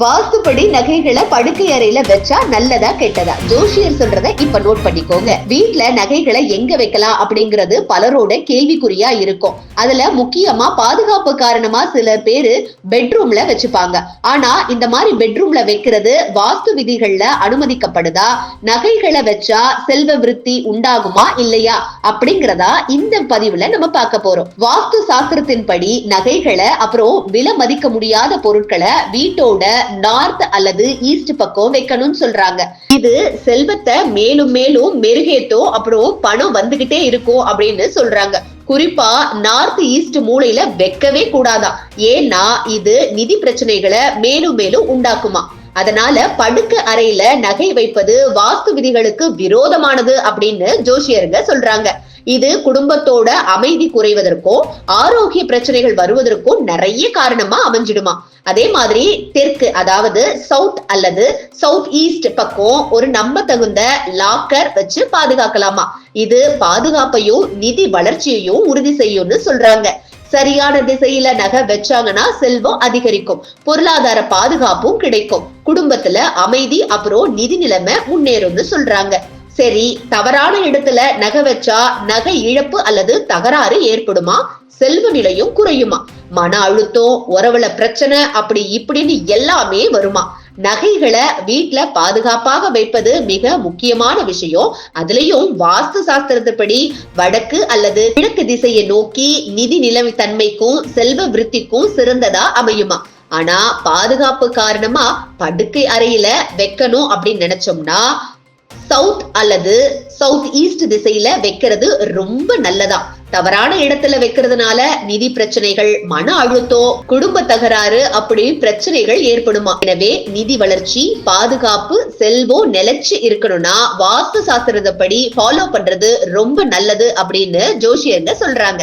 வாஸ்துப்படி நகைகளை படுக்கை அறையில வச்சா நல்லதா கெட்டதா? ஜோஷியர் சொல்றத இப்ப நோட் பண்ணிக்கோங்க. வீட்ல நகைகளை எங்க வைக்கலாம் அப்படிங்கறது பலரோட கேள்விக்குறியா இருக்கும். அதுல முக்கியமா பாதுகாப்பு காரணமா சில பேரு பெட்ரூம்ல வச்சுப்பாங்க. ஆனா இந்த மாதிரி பெட்ரூம்ல வைக்கிறது வாஸ்து விதிகள்ல அனுமதிக்கப்படுதா? நகைகளை வச்சா செல்வ விருத்தி உண்டாகுமா இல்லையா? அப்படிங்கறதா இந்த பதிவுல நம்ம பார்க்க போறோம். வாஸ்து சாஸ்திரத்தின்படி நகைகளை அப்புறம் விலை மதிக்க முடியாத பொருட்களை வீட்டோட நார்த் அல்லது ஈஸ்ட் பக்கம் வைக்கணும்னு சொல்றாங்க. இது செல்வத்தை மேலும் மேலும் மெருகேத்தும் அப்புறம் பணம் வந்துகிட்டே இருக்கும் அப்படின்னு சொல்றாங்க. குறிப்பா நார்த் ஈஸ்ட் மூலையில வைக்கவே கூடாதான் ஏன்னா இது நிதி பிரச்சனைகளை மேலும் மேலும் உண்டாக்குமா? அதனால படுக்க அறையில நகை வைப்பது வாஸ்து விதிகளுக்கு விரோதமானது அப்படின்னு ஜோசியருங்க சொல்றாங்க. இது குடும்பத்தோட அமைதி குறைவதற்கும் ஆரோக்கிய பிரச்சனைகள் வருவதற்கும் நிறைய காரணமா அமைஞ்சிடுமா? அதே மாதிரி தெற்கு அதாவது சவுத் அல்லது சவுத் ஈஸ்ட் பக்கம் ஒரு நம்ப தகுந்த லாக்கர் வச்சு பாதுகாக்கலாமா? இது பாதுகாப்பையும் நிதி வளர்ச்சியையும் உறுதி செய்யும்னு சொல்றாங்க. சரியான திசையில நகை வச்சாங்கன்னா செல்வம் அதிகரிக்கும். பொருளாதார பாதுகாப்பும் கிடைக்கும். குடும்பத்துல அமைதி அப்புறம் நிதி நிலைமை முன்னேறும்னு சொல்றாங்க. சரி தவறான இடத்துல நகை வச்சா நகை இழப்பு அல்லது தகராறு ஏற்படுமா? செல்வ நிலையும் குறையுமா? மன அழுத்தம் உறவுல பிரச்சனை அப்படி இப்படின்னு எல்லாமே வருமா? நகைகளை வீட்டுல பாதுகாப்பாக வைப்பது மிக முக்கியமான விஷயம். அதுலயும் வாஸ்து சாஸ்திரத்துப்படி வடக்கு அல்லது கிழக்கு திசையை நோக்கி நிதி நிலைமை தன்மைக்கும் செல்வ விருத்திக்கும் சிறந்ததா அமையுமா? ஆனா பாதுகாப்பு காரணமா படுக்கை அறையில வைக்கணும் அப்படின்னு நினைச்சோம்னா சவுத் அல்லது சவுத் ஈஸ்ட் திசையில வைக்கிறது ரொம்ப நல்லதா? தவறான இடத்துல வைக்கிறதுனால நிதி பிரச்சனைகள் மன அழுத்தம் குடும்ப தகராறு அப்படி பிரச்சனைகள் ஏற்படுமா? எனவே நிதி வளர்ச்சி பாதுகாப்பு செல்வம் நிலைச்சு இருக்கணும்னா வாஸ்து படி ஃபாலோ பண்றது ரொம்ப நல்லது அப்படின்னு ஜோஷியர்ங்க சொல்றாங்க.